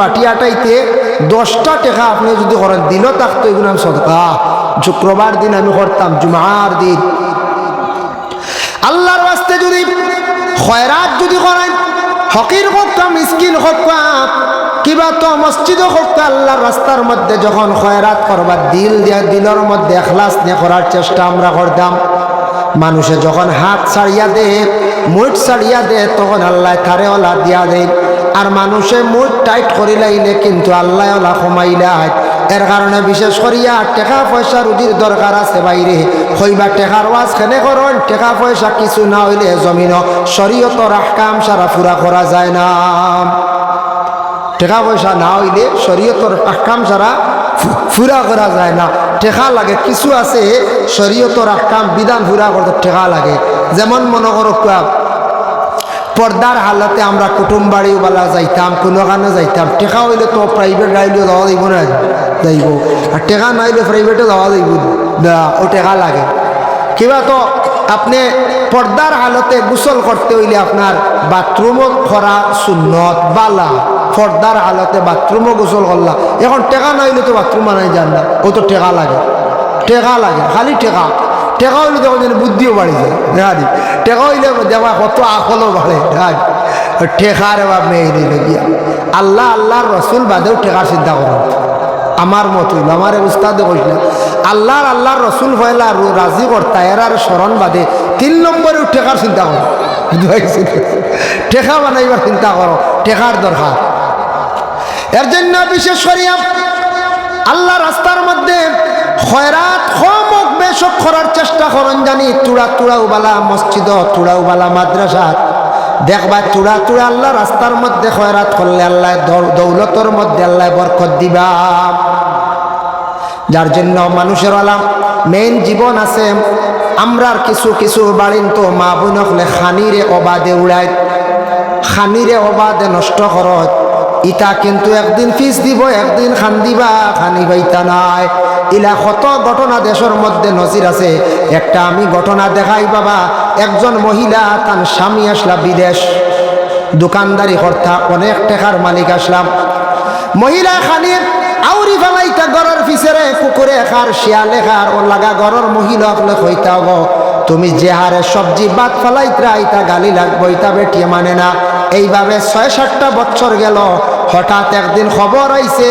বাটি আটাইতে দশটা টাকা আপনি যদি করেন থাকতো এগুলো আমি সদকা। শুক্রবার দিন আমি করতাম, জুমার দিন। আল্লাহর বাস্তে যদি খয়রাত যদি করেন হকির কিবা তো মসজিদও হকা আল্লাহর রাস্তার মধ্যে যখন খয়রাত করবার দিল দিয়া, দিলের মধ্যে এখলাস নিয়ে করার চেষ্টা আমরা করতাম। মানুষে যখন হাত ছাড়িয়া দে মুঠ ছাড়িয়া দে তখন আল্লাহ তারে ওলা দিয়া দেয়। আর মানুষে মুঠ টাইট করি লাইলে কিন্তু আল্লাহ ওলা কমাইলাই এর কারণে বিশেষ করিয়া টেকা পয়সা রুজির দরকার আছে বাইরে। হইবা টেকার ওয়াজ খেনে করন, টেকা পয়সা কিছু না হইলে জমিন শরীয়তর আহকাম সারা ফুরা করা যায় না। টেকা পয়সা না হইলে শরীয়তর আহকাম সারা ফুরা করা যায় না। টেকা লাগে, কিছু আছে, শরীয়তর আহকাম বিধান ফুরা করতে টেকা লাগে। যেমন মনে করো পর্দার হালতে আমরা কুটুম বাড়িওয়ালা যাইতাম কোনো কোনোখানে যাইতাম। টেকা হইলে তো প্রাইভেট গাড়িও যাওয়া যাইব না, যাইব। আর টেকা না হইলে প্রাইভেটে যাওয়া যাইব না, ও টেকা লাগে। কিবা তো আপনি পর্দার হালতে গোসল করতে হইলে আপনার বাথরুমও করা সুন্নত, বালা। পর্দার হালতে বাথরুমও গোসল করলা। এখন টেকা না হইলে তো বাথরুম বানাই যান না ও তো টেকা লাগে। টেকা লাগে, খালি টেকা। টেকা হইলে দেখো যেন বুদ্ধিও বাড়ি যায় দেখানি টেকা হইলে দেওয়া কত আকলও বাড়ে দেখানি টেকার এবার মেয়ে গিয়া আল্লাহ আল্লাহর রসুল বাদেও টেকার চিন্তা করো আমার মত আমার উস্তাদে কইল আল্লাহর আল্লাহর রসুল আর রাজি কর্তা এর আর স্মরণ বাদে তিন নম্বরেও টেকার চিন্তা করো? টেকা বানাইবার চিন্তা করো টেকার দরকার এর জন্য বিশেষ করিয়া আল্লাহ রাস্তার মধ্যে খয়রাত খমক বেশক করার চেষ্টা করেন জানি। তুড়া তুড়াও বালা মসজিদ তুড়াও বালা মাদ্রাসা। দেখবা তুড়া তুড়া আল্লাহ রাস্তার মধ্যে খয়রাত করলে আল্লাহ দৌলতর মধ্যে আল্লাহ বরকত দিবা। যার জন্য মানুষের আলাম মেইন জীবন আছে। আমরার কিছু কিছু বাড়িন তো মা বোন হলে খানিরে অবাদে উড়ায় খানিরে অবাদে নষ্ট করত। ইটা কিন্তু একদিন ফিস দিব, একদিন খান দিবা, খানি পাইতা নাই। ইলা কত ঘটনা দেশের মধ্যে নজির আছে। একটা আমি ঘটনা দেখাই বাবা, একজন মহিলা তার স্বামী আসলা বিদেশ। দোকানদারি কর্তা, অনেক টাকার মালিক আসলাম। মহিলা খানির আউরি ফেলাইতা গড়ের পিছরে কুকুরে খার, শিয়ালে খার ও লাগা গড়ের মহিলা হলে কইতা গো তুমি যে হারে সবজি বাদ ফেলাইতরা ইতা গালি লাগবো ইতা বেটিয়ে মানে না। এইভাবে ছয় সাতটা বছর গেল, হঠাৎ একদিন খবর আইছে,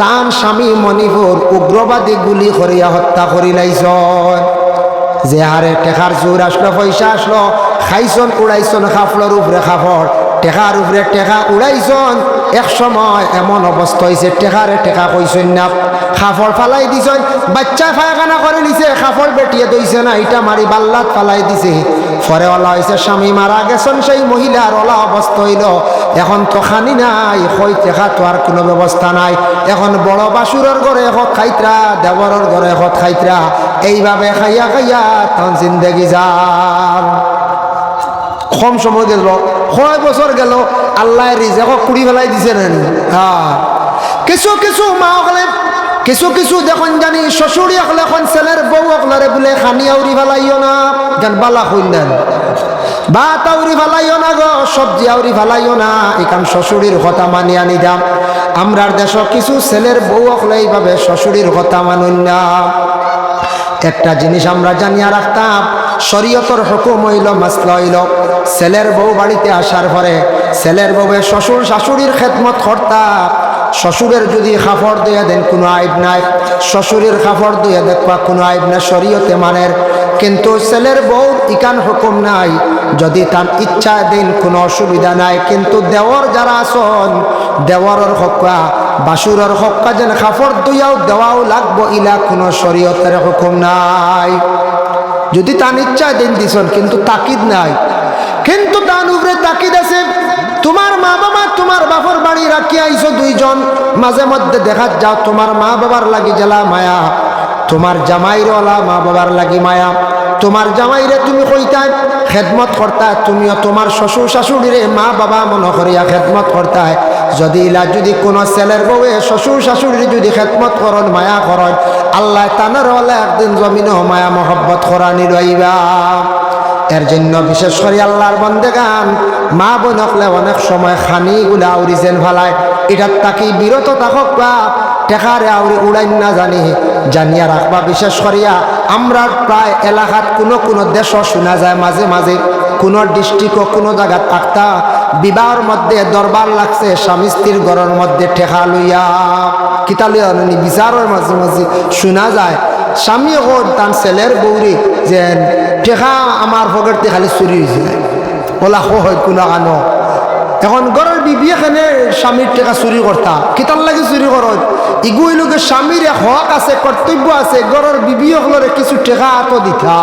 তান স্বামী মণিপুর উগ্রবাদী গুলি করিয়া হত্যা করিলাইছ যে হারে টেকার জোর আসলো, পয়সা আসলো, খাইছন, উড়াইছন, খাফলর উপরে খাফড় টেকার উপরে টেকা উড়াইছন, এক সময় এমন অবস্থা হয়েছে টেকারে টেকা কইছেন না। খাফড় ফালাই দিছন, বাচ্চা ফায়খানা করে নিছে খাফড় বেটিয়ে দইছে না, ইটা মারি বাল্লাত ফালাই দিছে। পরে ওলা হয়েছে স্বামী মারা গেছেন, সেই মহিলার ওলা অবস্থা হইল, এখন তো খানি নাই, কই টেকা তো আর কোনো ব্যবস্থা নাই। এখন বড় বাসুরের ঘরে এখন খাইত্রা দেবরের ঘরে এখন খাইত্রা, এইভাবে খাইয়া খাইয়া তখন জিন্দগি যান। কম সময় গেল কয় বছর গেল, আল্লাহ রিজেক কুড়ি ফেলাই দিছে? হ্যাঁ কিছু কিছু মা কিছু কিছু দেখুন জানি শ্বশুরি হলে এখন ছেলের বউ হকলারে বলে, খানি আউরি ফেলাইও না গান বালা খুললেন ভাত আউরি ফেলাইও না গো সবজি আউরি ফেলাইও না এখান শ্বশুরির কথা আনি দাম। আমরার দেশ কিছু ছেলের বউ হকলে এইভাবে শ্বশুরির কথা মানুন না। একটা জিনিস আমরা জানিয়া রাখতাম। শরীয়তর হুকুম হইল, মাসলা হইল। ছেলের বউ বাড়িতে আসার পরে ছেলের বউয়ের শ্বশুর শাশুড়ির খেদমত কর্তা শ্বশুরের যদি খাফড় দিয়ে দেন, কোনো আইব নাই। শ্বশুরের খাফড় দিয়ে দেখবা কোনো আইব না শরীয়তে মানের। কিন্তু ছেলের বউ ইকান হুকুম নাই। যদি তার ইচ্ছা দিন, কোনো অসুবিধা নাই। কিন্তু দেওয়ার যারা আসন দেওয়ারের হকা বাসুরের হকা যেন খাফড় দুইয়াও দেওয়াও লাগবো ইলা কোনো শরীয়তের হুকুম নাই। যদি তার ইচ্ছা দিন দিছন, কিন্তু তাকিদ নাই। কিন্তু তার উপরে তাকিদ আছে, তোমার মা বাবা, তোমার বাপর বাড়ি রাখি আইছো দুইজন, মাঝে মধ্যে দেখা যাও তোমার মা বাবার লাগি জেলা মায়া, তোমার জামাইর ওলা মা বাবার লাগি মায়া। তোমার জামাইরে তুমি কইতাই খেদমত করতা তুমিও তোমার শ্বশুর শাশুড়িরে মা বাবা মনে করিয়া খেদমত করতাই যদি যদি কোনো ছেলের বউয়ে শ্বশুর শাশুড়ির যদি খেদমত করন মায়া করন আল্লাহ তানার একদিন জমিনও মায়া মহব্বত করানি রইবা। এর জন্য বিশেষ করে আল্লাহর বন্দে গান মা বোন হকলে অনেক সময় খানিগুলা আউরিজেন ফালায়। এটার তাকে বিরত থাকক বা টেকারে আউরি উড়াইন না জানি, জানিয়া রাখবা। বিশেষ করিয়া আমরা প্রায় এলাকাত কোনো কোনো দেশও শোনা যায়, মাঝে মাঝে কোনো ডিস্ট্রিক্টও কোনো জায়গা থাকতা বিবাহর মধ্যে দরবার লাগছে, স্বামী স্ত্রীর ঘরের মধ্যে ঠেকা লইয়া। কিতা লইয়া আনি বিচারের মাঝে মাঝে শোনা যায়, স্বামী হোক তার ছেলের বৌরি যে, ঠেকা আমার ফকেটতে খালি চুরি হয়েছে ওলা হয় কোনো কানো এখন ঘরের বিবি এখানে স্বামীর টেকা চুরি করতা। কিতার লাগে চুরি করত? ইগুই স্বামীর হক আছে, কর্তব্য আছে, ঘরের বিবি হলরে কিছু টেকা আত দিতা।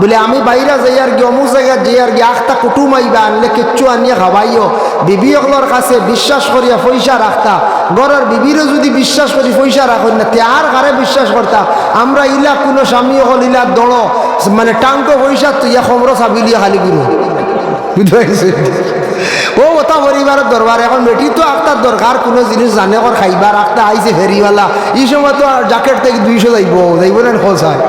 বলে, আমি বাইরে যাই আর কি অমুক জায়গায় যাই আর কি আখটা কুটুম আইবা, আনলে কিচ্ছু আনিয়ে খাবাইও। বিবি হলর কাছে বিশ্বাস করিয়া পয়সা রাখতা। ঘরের বিবিরও যদি বিশ্বাস করি পয়সা রাখুন না, তে আর কারে বিশ্বাস করতা? আমরা ইলা কোনো স্বামী হল ইলা দড় মানে টাঙ্ক পয়সা তুই খবর চাবিলিয়া খালি গুরু বুঝতে ও ওটা পরিবারের দরবার, এখন বেটি তো আপনার দরকার, কোনো জিনিস জানে কর খাইবার একটা আইছে ফেরিওয়ালা। এই সময় তো জ্যাকেট থেকে দুইশো যাইব যাইব না খোঁজ হয়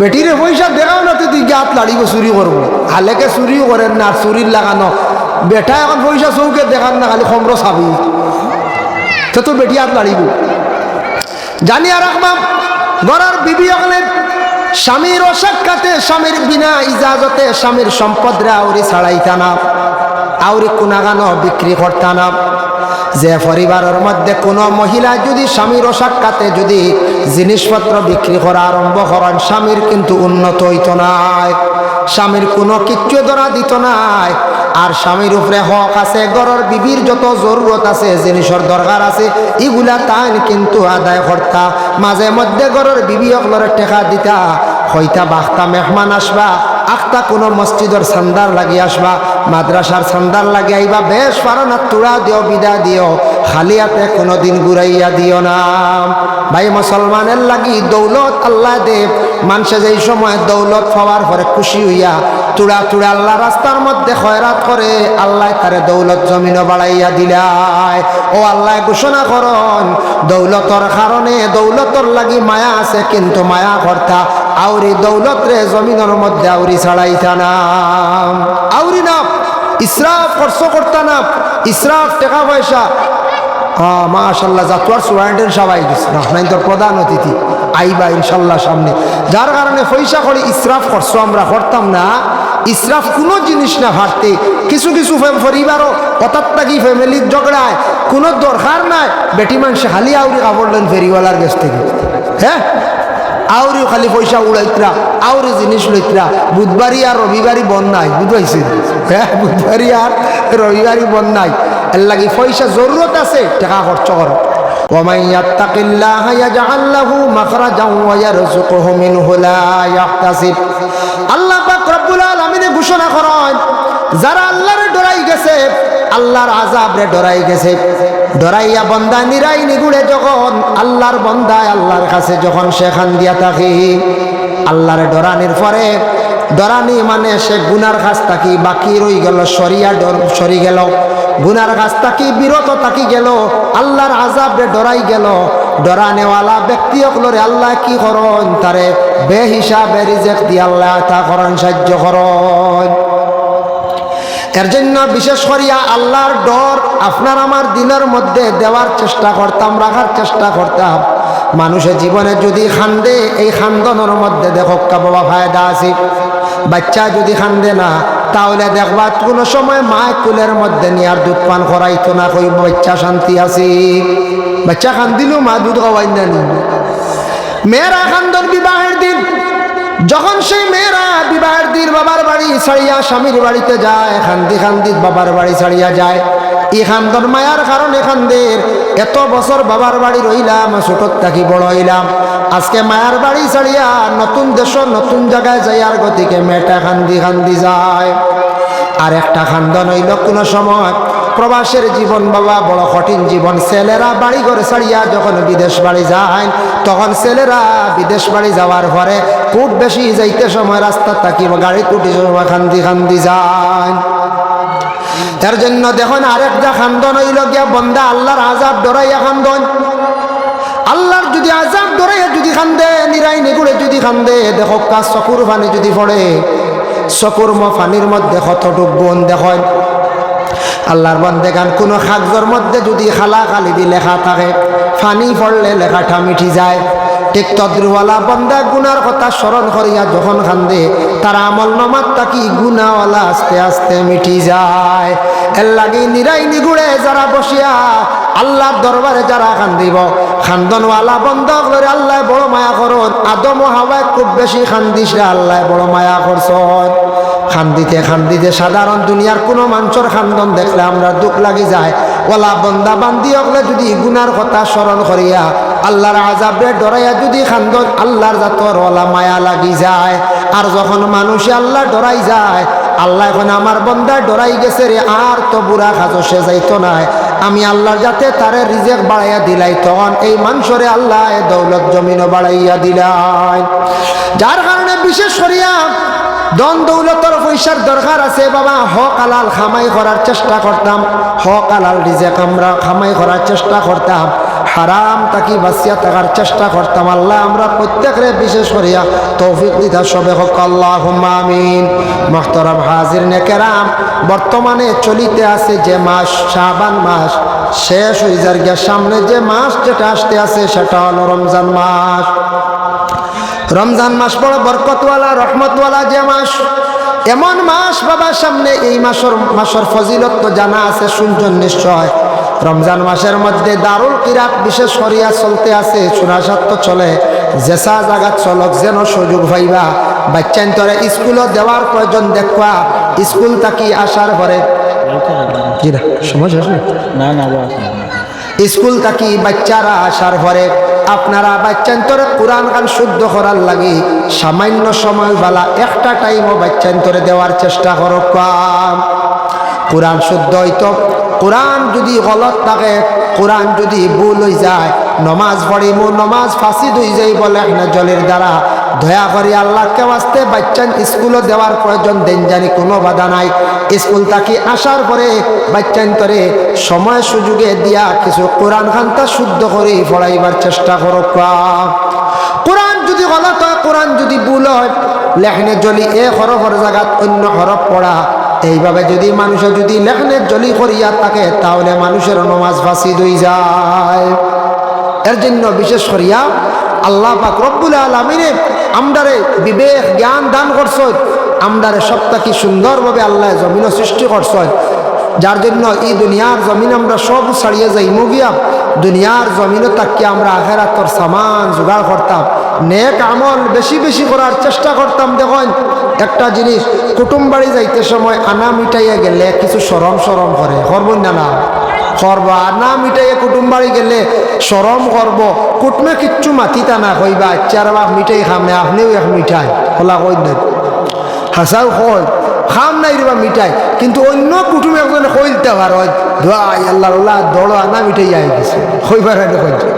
বেটিরে পয়সা দেখাও না, তুই গাত লাড়িব চুরি করব। হালেকে চুরিও করেন না, আর চুরির লাগানো বেটা এখন পয়সা চৌকে দেখান না, খালি খমর চাবি। তো তোর বেটি হাত লাড়িব জানিয়া রাখবাম গড়ার বিবি অকলের স্বামীর অসাক্ষাতে, স্বামীর বিনা ইজাজতে, স্বামীর সম্পদরা আউরি ছাড়াইতা না আউরি কুনাগানো বিক্রি করতা না যে পরিবারের মধ্যে কোনো মহিলা যদি স্বামীর অসাক্ষাতে যদি জিনিসপত্র বিক্রি করা আরম্ভ করেন, স্বামীর কিন্তু উন্নত হইত নাই স্বামীর কোনো কিচ্ছু ধরা দিত নাই আর স্বামীর উপরে হক আছে, ঘরের বিবির যত জরুরত আছে, জিনিসের দরকার আছে, এগুলা তাই কিন্তু আদায় করতা। মাঝে মধ্যে ঘরের বিবি অকলরে টেকা দিতা। হইতা বাখতা মেহমান আসবা, আখতা কোনো মসজিদের সান্দার লাগি আসবা, মাদ্রাসার সান্দার লাগি আইবা, বেশ পারো না তুড়া দিও, বিদা দিও, খালি হাতে কোনো দিন ঘুরাইয়া দিও না। ভাই, মুসলমানের লাগি দৌলত আল্লাহ দেব, মানুষে যেই সময় দৌলত পাওয়ার পরে খুশি হইয়া তুড়া তুড়া আল্লাহ রাস্তার মধ্যে খয়রাত করে, আল্লাহ তারে দৌলত জমিনও বাড়াইয়া দিলায়। ও আল্লাহ, ঘোষণা করন, দৌলতর কারণে দৌলতর লাগি মায়া আছে, কিন্তু মায়া কর্তা আউরি দৌলত রে জমিনের মধ্যে আউরি ছাড়াইতা না। আউরি না, ইসরাফ খরচ করতা না, ইসরাফ টাকা পয়সা হ্যাঁ মাশাল্লাহ জাতুয়ার সুয়ারেন্টের সবাই গেছে রহনাইন তোর প্রধান অতিথি। আইবা ইনশাল্লাহ সামনে। যার কারণে পয়সা করে ইসরাফ খরচ আমরা করতাম না। ইসরাফ কোনো জিনিস না ভারতে কিছু কিছু পরিবারও হঠাৎ থাকি ফ্যামিলির ঝগড়ায়। কোনো দরকার নাই। বেটি মানুষে খালি আউরি কাপড় লেন ফেরিওয়ালার কাছ থেকে। হ্যাঁ? আউরিও খালি পয়সা উড়াইতরা, আউরি জিনিস লইতরা। বুধবারই আর রবিবারই বন্ধ নাই বুঝবাইছে হ্যাঁ বুধবারই আর রবিবারই বন্ধ নাই এর লাগি পয়সা জরুরত আছে টাকা খরচ করো ومن يتق الله يجعل له مخرجا ويرزقه منه لا يحتسب আল্লাহ পাক রব্বুল আলামিনে ঘোষণা করেন যারা আল্লাহর ডরাই গেছে আল্লাহর আজাবরে ডরাই গেছে ডরাইয়া বন্দা নিরাই নিগুড়ে যখন আল্লাহর বন্দায় আল্লাহর কাছে যখন সেখান দিয়া থাকি আল্লাহরে ডরানির পরে ডরানি মানে সে গুনার কাছ থাকি বাকি রই গেল সরিয়া ডর সরি গেল গুনার কাছ থাকি বিরত থাকি গেল? আল্লাহর আজাবরে ডরাই গেল। ডরানেওয়ালা ব্যক্তি অকলরে আল্লাহ, কি করন তারে বে হিসাবে রিজেক্ট দিয়ে আল্লাহ তা করন সাহায্য করন এর জন্য বিশেষ করিয়া আল্লাহর ডর আপনার আমার দিনের মধ্যে দেওয়ার চেষ্টা করতাম, রাখার চেষ্টা করতাম। মানুষের জীবনে যদি খান্দে, এই খান্দনের মধ্যে দেখো বাবা ফায়দা আছে। বাচ্চা যদি খান্দে না তাহলে দেখবা কোনো সময় মা কুলের মধ্যে নিয়ে আর দুধ পান করাইতো না, কই বাচ্চা শান্তি আছে। বাচ্চা খান দিল মা দুধ খাওয়াই না নি। মেয়েরা খান্দর বিবাহের দিন। যখন সেই মেয়েরা বিবাহের দিন বাবার বাড়ি ছাড়িয়া স্বামীর বাড়িতে যায় খান্দি খান্দি বাবার বাড়ি ছাড়িয়া যায়। এই খান্দন মায়ার কারণ এখানদের। এত বছর বাবার বাড়ি রইলাম, ছোটর থাকি বড় হইলাম। আজকে মায়ার বাড়ি ছাড়িয়া নতুন দেশ, নতুন জায়গায় যাই আর গতিকে মেয়েটা খান্দি খান্দি যায়। আর একটা খান্দন হইল কোনো সময়, প্রবাসের জীবন বাবা, বড় কঠিন জীবন। ছেলেরা বাড়ি ঘরে ছাড়িয়া যখন বিদেশ বাড়ি যায়, তখন ছেলেরা বিদেশ বাড়ি যাওয়ার পরে খুব বেশি যাইতে সময় রাস্তা থাকি, গাড়ি টুটি সময় খান্দি খান্দি যায়। তার জন্য দেখুন আরেকটা খান্দন হইল গিয়া বন্দা আল্লাহর আজাব ডরাইয়া খান্দন। আল্লাহর যদি আজাব ডরাইয়া যদি খান্দে, নিরাই নিগুড়ে যদি খান্দে, দেখো কাজ চকুর পানি যদি পড়ে, চকুর ম ফানির মধ্যে কতটুক গুণ দেখেন। আল্লাহর বন্দে গান, কোনো কাগজের মধ্যে যদি খালা খালি লেখা থাকে, ফানি পড়লে লেখাটা মিঠি যায়। ঠিক তদ্রুওয়ালা বন্দা গুনার কথা স্মরণ করিয়া যখন খান্দে তার আমল নমাত তাকি গুনাওয়ালা আস্তে আস্তে মিটি যায়। এর লাগি নিরাই নিগুড়ে যারা বসিয়া আল্লাহর দরবারে যারা খান্দিব খান্দনওয়ালা বন্ধ করে আল্লাহ বড় মায়া করন আদম হাওয়ায় খুব বেশি খান্দিস আল্লাহ বড় মায়া করছন খান্দিতে খান্দিতে সাধারণ দুনিয়ার কোনো মানুষের খান্দন দেখলে আমরা দুঃখ লাগি যায়। ওলা বন্দা বান্দি হকলে যদি গুনার কথা স্মরণ করিয়া আল্লাহর আজাবে ডরাইয়া যদি খান্দন, আল্লাহর জাতর ওলা মায়া লাগি যায়। আর যখন মানুষে আল্লাহ ডরাই যায়, আল্লাহ এখন আমার বন্দায় ডরাই গেছে রে, আর তো বুড়া খাজো সে যাইতো নাই। আমি আল্লাহর যাতে তারে রিজেক বাড়াইয়া দিলাই তখন এই মানুষরে আল্লাহ দৌলত জমিনও বাড়াইয়া দিলাই যার কারণে বিশেষ করিয়া দন দৌলতর পয়সার দরকার আছে, বাবা, হক আলাল খামাই করার চেষ্টা করতাম, হক আলাল রিজেক আমরা খামাই করার চেষ্টা করতাম। হারাম, তাকি বাঁচিয়া থাকার চেষ্টা করতাম। আল্লাহ আমরা প্রত্যেকরে বিশেষ করিয়া তৌফিক দিতা, সবে হক। আল্লাহ আমিন। মহতরম হাজির নেকেরাম বর্তমানে চলিতে আছে যে মাস, শাবান মাস শেষ হয়ে যার গিয়া সামনে যে মাস যেটা আসতে আছে, সেটা হলো রমজান মাস। রমজান মাস বড় বরকতওয়ালা, রহমতওয়ালা যে মাস। এমন মাস বাবার সামনে এই মাসের মাসের ফজিলত তো জানা আছে, শুনছেন নিশ্চয়। রমজান মাসের মধ্যে দারুল কিরাত বিশেষ করিয়া চলতে আছে সুরাসাত তো চলে। জেসা জাগাত চলক যেন সুযোগ ভাইবা বাচ্চান তোরে স্কুলও দেওয়ার প্রয়োজন দেখবা। স্কুল থাকি আসার পরে না না স্কুল থাকি বাচ্চারা আসার পরে আপনারা বাচ্চান্তরে কোরআন গান শুদ্ধ করার লাগি সামান্য সময় বেলা একটা টাইমও বাচ্চান্তরে দেওয়ার চেষ্টা করো। কাম। কোরআন শুদ্ধ হইতো কোরআন যদি গলত থাকে, কোরআন যদি ভুল হয়ে যায়, নমাজ পড়িমু, নমাজ ফাঁসি দুই যাই বলে না জলের দ্বারা। দয়া করি আল্লাহকে বাঁচতে বাচ্চান স্কুলও দেওয়ার প্রয়োজন, দেন জানি কোনো বাধা নাই। স্কুল থাকি আসার পরে বাচ্চান তরে সময় সুযোগে দিয়া কিছু কোরআন খানটা শুদ্ধ করে পড়াইবার চেষ্টা করো কোরআন যদি গলত হয়, কোরআন যদি ভুল হয়, লেখনে জলি এ হরফর জায়গাত অন্য হরফ পড়া। এইভাবে যদি মানুষে যদি লেখনের জলি করিয়া থাকে, তাহলে মানুষের নমাজ ফাঁসি দই যায়। এর জন্য বিশেষ করিয়া আল্লাহ পাক রব্বুল আলমিনে আমদারে বিবেক, জ্ঞান দান করছ আমদারে সবটা কি সুন্দরভাবে আল্লাহ জমিন সৃষ্টি করছ যার জন্য এই দুনিয়ার জমিন আমরা সব ছাড়িয়ে যাই মুগিয়া দুনিয়ার জমিনে তাকিয়ে আমরা আখেরাতর সামান জোগাড় করতাম। নেক আমল বেশি বেশি করার চেষ্টা করতাম, দেখুন, একটা জিনিস, কুটুম বাড়ি যাইতে সময় আনা মিটাইয়া গেলে কিছু সরম সরম করে করবেন না না? করব আর মিটাইয়ে কুটুম বাড়ি গেলে সরম করব, কুটমে কিচ্ছু মাতিতা না কইবা চার বাপ মিঠাই খামে, আপনিও এক মিঠাই খোলা কই হাসাও কই খাম নাই রে বা মিঠাই। কিন্তু অন্য কুটুম একজন কইলতে পার দোয়াই আল্লাহ উল্লাহ দড়, আনা মিঠাই আই গেছে। কইবার কইছে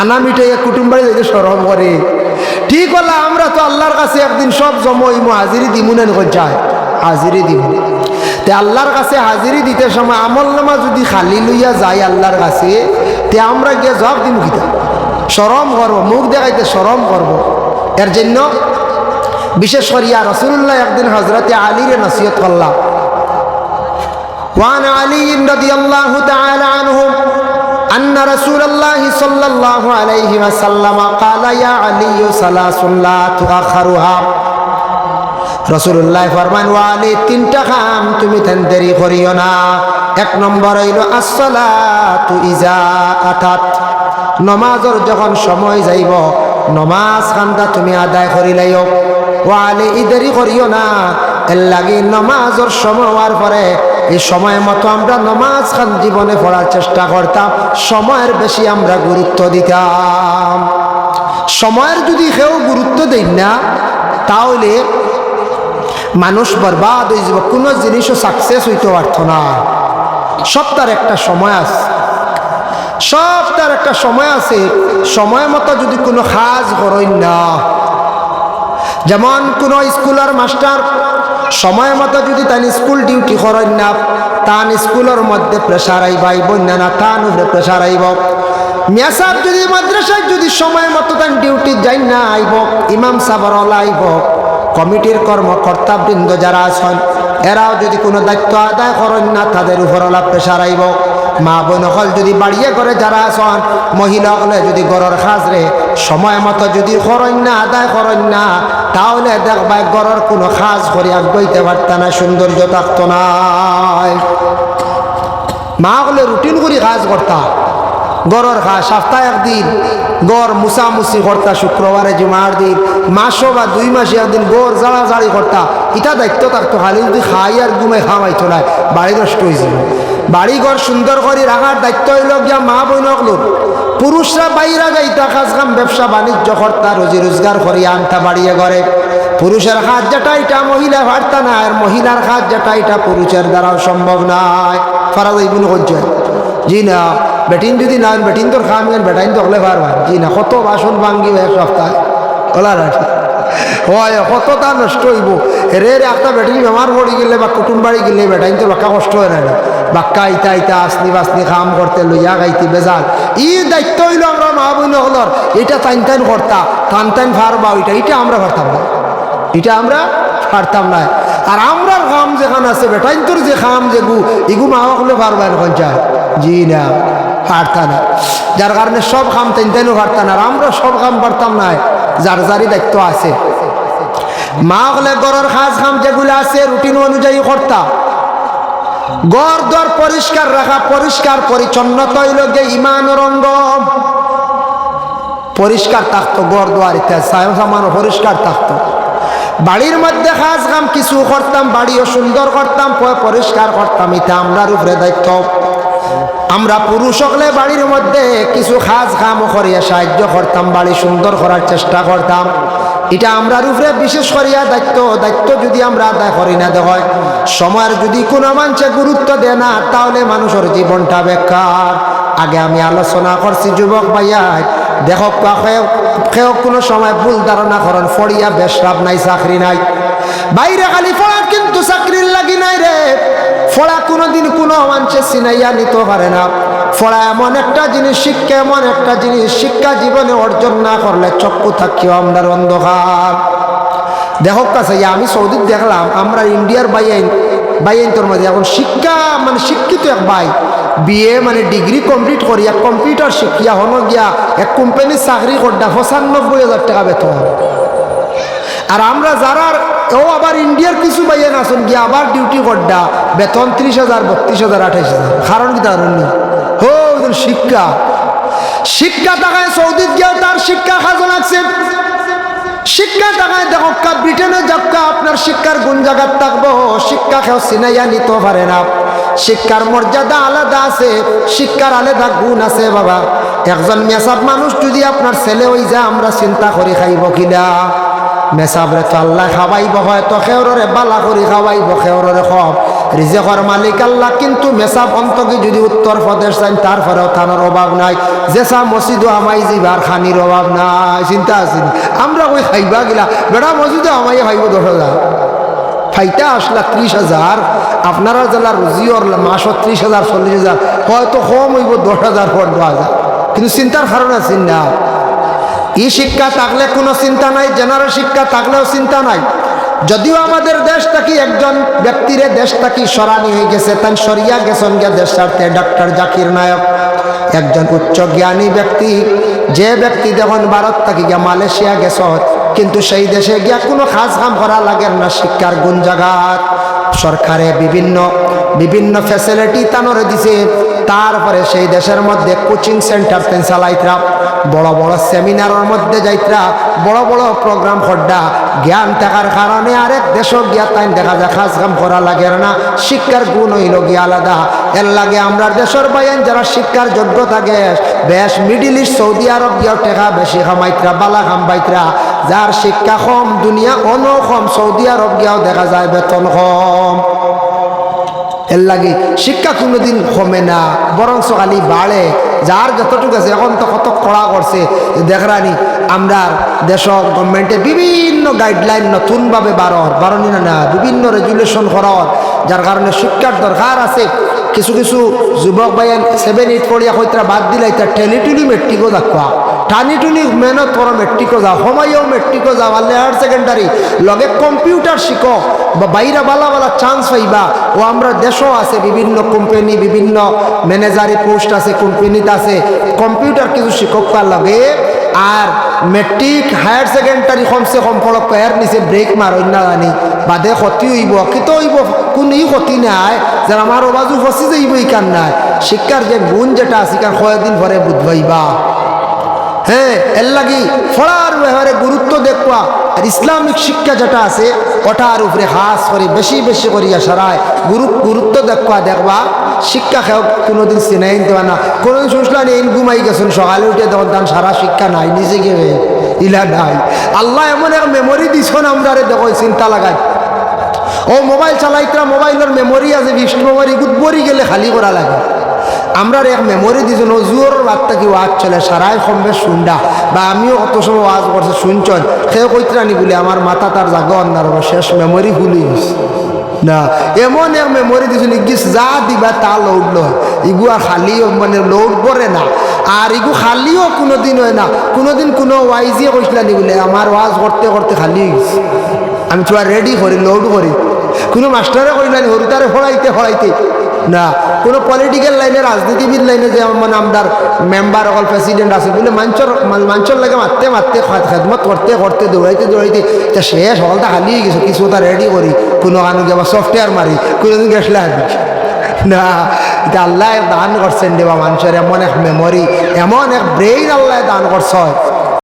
আনা মিঠাইয়া কুটুম বাড়ি যাইতে সরম করে। ঠিক হলা আমরা তো আল্লাহর কাছে একদিন সব জমইমু হাজিরি দিমুনেন যায়। হাজিরি দিমু। তে আল্লাহর কাছে হাজিরি দিতে সময় আমল নামা যদি খালি লইয়া যায় আল্লাহর কাছে, তে আমরা গিয়ে জবাব দিমু কিতা? সরম করব, মুখ দেখাইতে সরম করব। এর জন্য বিশেষ করিয়া রসুল্লাহ একদিন হজরতে আলীরে নসিহত করলাম وعن علي رضي الله تعالى عنه أن رسول الله صلى الله عليه وسلم قال يا علي ثلاث لا تؤخرها রসুল্লাহ ফরমান ওয়ালি তিনটা খাম তুমি তেন দেরি করিও না এক নম্বর হইল আসসালাতু ইজা আতাত নমাজর যখন সময় যাইব নমাজ খান্দা তুমি আদায় করিলাইও ওয়ালি দেরি করিও না। এর লাগি নমাজর সময় হওয়ার পরে, এই সময় মতো আমরা নমাজ খান জীবনে পড়ার চেষ্টা করতাম। সময়ের বেশি আমরা গুরুত্ব দিতাম। সময়ের যদি কেউ গুরুত্ব দেই না, তাহলে মানুষ বরবাদ হয়ে যাব। কোনো জিনিসও সাকসেস হইতে পারত না। সব তার একটা সময় আছে। সব তার একটা সময় আছে। সময় মতো যদি কোনো কাজ করেন না যেমন কোনো স্কুলের মাস্টার, সময় মতো যদি তান স্কুল ডিউটি করেন না, তান স্কুলের মধ্যে প্রেশার আইব আইব না না উপরে প্রেশার আইব। মেসাব যদি মাদ্রাসায় যদি সময় মতো তান ডিউটি যাই না, আইব, ইমাম সাবর আইব। কমিটির কর্মকর্তাবৃন্দ যারা আছেন, এরাও যদি কোনো দায়িত্ব আদায় করেন না, তাদের উপর অলপ প্রেশার আইব। মা বোন হল যদি বাড়িয়ে করে যারা আছেন, মহিলা হলে যদি গড়ের খাজরে সময় মতো যদি করেন না আদায় করেন না তাহলে দেখবা গড়ের কোনো খাজ করে আগাইতে পারত না, সৌন্দর্য থাকতো নাই মা হলে রুটিন করে কাজ করতা গড়ের খা সপ্তাহে একদিন গড় মুসামুসি করতা, শুক্রবারে জুমার দিন, মাসও বা দুই মাসে একদিন গড় জাড়া জাড়ি করতা ইটা দায়িত্ব থাকতো, খালি যদি খাই আর ঘুমে খাওয়াইতো নাই বাড়ি নষ্ট হয়েছিল বাড়ি ঘর সুন্দর করে রাখার দায়িত্ব হইল গিয়া মা বইনক লোক পুরুষরা বাইরা যাইতা কাজ কাম, ব্যবসা বাণিজ্য কর্তা, রোজি রোজগার করি আনতা বাড়িয়ে ঘরে। পুরুষের কাজ যেটা, এটা মহিলা পারতা না আর মহিলার কাজ যেটা, এটা পুরুষের দ্বারাও সম্ভব নয় ফারাজ ইবুন হজ্জায় জি না, বেটিন যদি না বেটিন তোর খাম বেটাইন তো হলে পারবা। জি না, কত বাসন ভাঙ্গিব এক সপ্তাহে। ওলা রাখি। হয় কত তা নষ্ট হইব? রে রে একটা বেটিন বেমার পড়ি গেলে বা কুটুম বাড়ি গেলে তো বাক্কা কষ্ট হয় না বাক্কা ইতা ইতা আসনি বাসনি খাম করতে লইয়া গাইতি বেজাল। ই দায়িত্ব হইল আমরা মা হলর এটা টাইন টাইন করতা টান টাইন ওইটা এটা আমরা পারতাম না। এটা আমরা পারতাম না আর আমরার খাম যেখানে আছে বেটাইন যে খাম যে গু, ইগু মা হলে পারবেন পঞ্চায়েত জি না পারতা না যার কারণে সব খাম তেন তেনও পারতা না আর আমরা সব খাম পারতাম না যার যারই দায়িত্ব আছে। মা হলে গড়ের খাস খাম যেগুলো আছে, রুটিন অনুযায়ী করতা। গড় দর পরিষ্কার রাখা, পরিষ্কার পরিচ্ছন্নতা হইল গিয়ে ইমান রঙ্গ। পরিষ্কার থাকতো গড় দোয়ার সামানো পরিষ্কার থাকতো। বাড়ির মধ্যে খাস কাম কিছু করতাম, বাড়িও সুন্দর করতাম, পরিষ্কার করতাম, এটা আমরার উপরে দায়িত্ব। আমরা পুরুষ হলে বাড়ির মধ্যে কিছু খাস কাম করিয়া সাহায্য করতাম, বাড়ি সুন্দর করার চেষ্টা করতাম। এটা আমরার উপরে বিশেষ করিয়া দায়িত্ব দায়িত্ব যদি আমরা আদায় করি না দেখ সময়ের যদি কোনো মানুষে গুরুত্ব দেয় না, তাহলে মানুষের জীবনটা বেকার। আগে আমি আলোচনা করছি, যুবক ভাইয়াই দেখো, কেউ কোনো সময় ভুল ধারণা করেন ফড়িয়া বেশরাব নাই, চাকরি নাই। বাইরে খালি পড়া কিন্তু চাকরির লাগি নাই রে। ফড়া কোনোদিন কোনো মানুষে চিনাইয়া নিতে পারে না। ফড়া এমন একটা জিনিস, শিক্ষা এমন একটা জিনিস, শিক্ষা জীবনে অর্জন না করলে চক্ষু থাকিও আমরা অন্ধকার। দেখো কাছে আমি সৌদি দেখলাম, আমরা ইন্ডিয়ার বাইন বাইন তোর মধ্যে। এখন শিক্ষা মানে শিক্ষিত এক ভাই বিএ মানে ডিগ্রি কমপ্লিট করিয়া কম্পিউটার শিখিয়া হন গিয়া এক কোম্পানির চাকরি করডা পঁচানব্বই হাজার টাকা বেতন। আর আমরা যারা ও আবার ইন্ডিয়ার কিছু বাইয়ান আসুন গিয়া আবার ডিউটি করডা, বেতন ত্রিশ হাজার, বত্রিশ হাজার, আঠাইশ হাজার। কারণ কি তার হো শিক্ষা। শিক্ষা টাকায় সৌদিত গিয়েও তার শিক্ষা খাজো লাগছে। শিক্ষা টাকায় দেখা ব্রিটেনে যাক্কা আপনার শিক্ষার গুণ জায়গার থাকব। শিক্ষা কেউ চিনাইয়া নিতে পারে না। শিক্ষার মর্যাদা আলাদা আছে, শিক্ষার আলাদা গুণ আছে বাবা। একজন মেসাব মানুষ যদি আপনার ছেলে হয়ে যায়, আমরা চিন্তা করি খাইব কিনা? মেসাবরে তো আল্লাহ খাওয়াইব হয়তো খেওরে বালা করি খাওয়াইব খেওরে খব রিজেকর মালিক আল্লাহ কিন্তু মেসাব অন্তকে যদি উত্তর প্রদেশ চান তারপরেও থানার অভাব নাই। জেসা মসজিদও আমাই যাইবার খানির অভাব নাই। চিন্তা আছে? আমরা ওই খাইবা গিলা, বেড়া মসজিদও আমাই খাইব দশ হাজার। ফাইটা আসলা ত্রিশ হাজার, আপনারা জেলা রুজিওর মাসও ত্রিশ হাজার, চল্লিশ হাজার, হয়তো কম হইব দশ হাজার পনেরো হাজার। কিন্তু চিন্তার কারণ আছে না ই শিক্ষা থাকলে কোনো চিন্তা নাই, জেনারেল শিক্ষা থাকলেও চিন্তা নাই। যদিও আমাদের দেশ থাকি একজন ব্যক্তিরে দেশ থাকি সরানি হয়ে গেছে, তাই সরিয়া গেছেন গিয়া দেশ স্বার্থে ডাক্তার জাকির নায়ক। একজন উচ্চ জ্ঞানী ব্যক্তি, যে ব্যক্তি দেখুন ভারত থাকি গিয়া মালয়েশিয়া গেছ কিন্তু সেই দেশে গিয়া কোনো খাস কাম করা লাগে না শিক্ষার গুণ জাগাত। সরকারে বিভিন্ন বিভিন্ন ফ্যাসিলিটি তানরে দিছে। তারপরে সেই দেশের মধ্যে কোচিং সেন্টার তেন চালাইতরা বড় বড় সেমিনারের মধ্যে যাইতরা, বড় বড় প্রোগ্রাম খড্ডা জ্ঞান থাকার কারণে আরেক দেশ গিয়া তাই দেখা যায় খাস কাম করা লাগে না, শিক্ষার গুণ হইল গিয়া আলাদা। এর লাগে আমরা দেশের বাইন যারা শিক্ষার যোগ্যতা গেস বেশ মিডিল ইস্ট সৌদি আরব গিয়াও টেকা বেশি খামাইতরা, বালা খামাইতরা যার শিক্ষা কম, দুনিয়া অন কম সৌদি আরব গিয়াও দেখা যায় বেতন কম। এর লাগে শিক্ষা কোনোদিন কমে না। বরং খালি বাড়ে। যার যতটুকু আছে, এখন তো কত কড়া করছে। দেখরানি, আমরা দেশ গভর্নমেন্টে বিভিন্ন গাইডলাইন নতুনভাবে বাড়র বাড়নি না না, বিভিন্ন রেজুলেশন করার যার কারণে শিক্ষার দরকার আছে। কিছু কিছু যুবক ভাইয়ান সেভেন এইট পড়িয়া হইতরা বাদ দিলে, এটা টেলিটুলি মেট্রিকও দেখুয়া। টানি টুনি মেহনত করো মেট্রিকও যাও সময়ও মেট্রিকও যাও আল্লে হায়ার সেকেন্ডারি লগে কম্পিউটার শিখো বা বাইরা বালা বালা চান্স পাইবা। ও আমরা দেশও আছে, বিভিন্ন কোম্পানি বিভিন্ন ম্যানেজারি পোস্ট আছে কোম্পানিতে আছে। কম্পিউটার কিছু শিক্ষক পার লাগে। আর মেট্রিক হায়ার সেকেন্ডারি কমসে কম ফলক এর নিচে ব্রেক মার অন্য জানি। বাদে ক্ষতি হইব কিত হইব, কোনই ক্ষতি নাই। যে আমার অবাজু ফসি যাইব ইকান নাই। শিক্ষার যে গুণ যেটা আছে কয়েকদিন পরে বুঝবাইবা হ্যাঁ এর লাগি ফড়ার ব্যবহারে গুরুত্ব দেখবা। আর ইসলামিক শিক্ষা যেটা আছে, ওটার উপরে হাস করে, বেশি বেশি করিয়া সারায়। গুরু গুরুত্ব দেখবা দেখবা। শিক্ষা খেয়ে কোনোদিন চিনাই দেওয়া না। কোনোদিন শুনছিলাম এই ঘুমাই গেছেন, সকালে উঠে তখন তার সারা শিক্ষা নাই, নিজে গিয়ে ইলা নাই। আল্লাহ এমন এক মেমোরি দিছন আমরা দেখো চিন্তা লাগাই ও, মোবাইল চালাইতরা, মোবাইলের মেমোরি আছে বিশ মেমোরি গুদবরি গেলে খালি করা লাগে। আমরা এক মেমোরি দিছো নজুর বার্তা কি ওয়াজ চলে? সারাই কমবে শুনডা। বা আমিও কত সময় ওয়াজ করছে, শুনছন? সেও কইতরানি বলে, আমার মাথা তার জাগো অন্যার শেষ মেমোরি ভুলি না, এমন এক মেমোরি দিছো নিগিস যা দিবা তা লোড লয়। ইগু আর খালি মানে লোড করে না। আর ইগু খালিও কোনোদিন হয় না। কোনোদিন কোনো ওয়াইজিয়ে কইসলানি বলে, আমার ওয়াজ করতে করতে খালি হয়ে গেছে আমি চুয়া রেডি করি লোড করি। কোনো মাস্টারে কইলানি হরিতারে ফড়াইতে ফড়াইতে। না, কোনো পলিটিক্যাল লাইনে রাজনীতিবিদ লাইনে যে মানে আমার মেম্বার অকল প্রেসিডেন্ট আছে বলে মাঞ্চর মাঞ্চর লাগে মারতে মারতে খেদমত করতে করতে দৌড়াইতে দৌড়াইতে তা সকালটা খালি হয়ে গেছে, কিছু তা রেডি করি কোনো কারণে আবার সফটওয়্যার মারি কোনোদিন গেছলে না এটা আল্লাহ দান করছেন দেবা মানুষের এমন এক মেমোরি এমন এক ব্রেইন আল্লাহ দান করছে